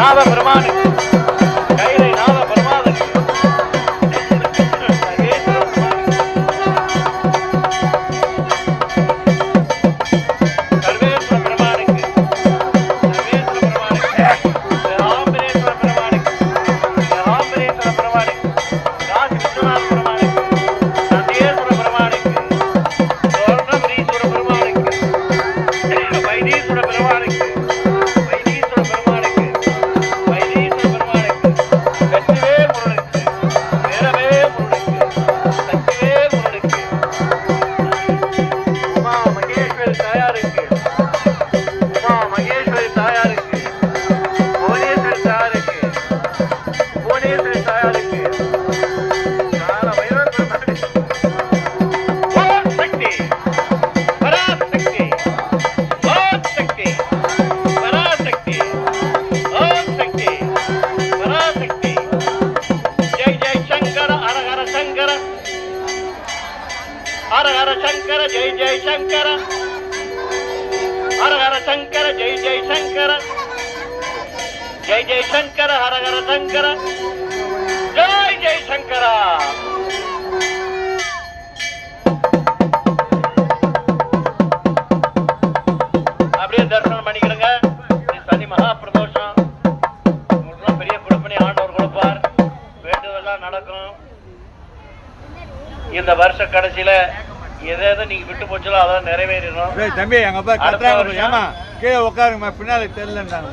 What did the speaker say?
நாத பெருமானுக்கு கைலை நாத பெருமானுக்கு சர்வேஸ்வர பெருமானுக்கு மகேஸ்வரி தாயாருக்கு. உமா மகேஸ்வரி தாயாருக்கு. ஹர ஹர சங்கர ஜெய் ஜெய் சங்கர ஹர ஹர சங்கர ஜெய் ஜெய் சங்கர ஜெய் ஜெய் சங்கர ஹர ஹர சங்கர ஜெய் ஜெய் சங்கரா அப்படியே தரிசனம் பண்ணிக்கிறங்க சனி மகா பிரதோஷம். உங்களுக்குலாம் பெரிய கொடுப்பனை ஆண்டவர் கொடுப்பார். வேண்டுதெல்லாம் நடக்கும். இந்த வருஷ கடைசியில எதை எதை நீங்க விட்டு போச்சலோ அதெல்லாம் நிறைவேறிடும் டேய் தம்பி கத்துறாங்க பாரு. வருஷம். ஏமா கீழே உட்காருங்கம்மா பின்னால தெரியலன்றாங்க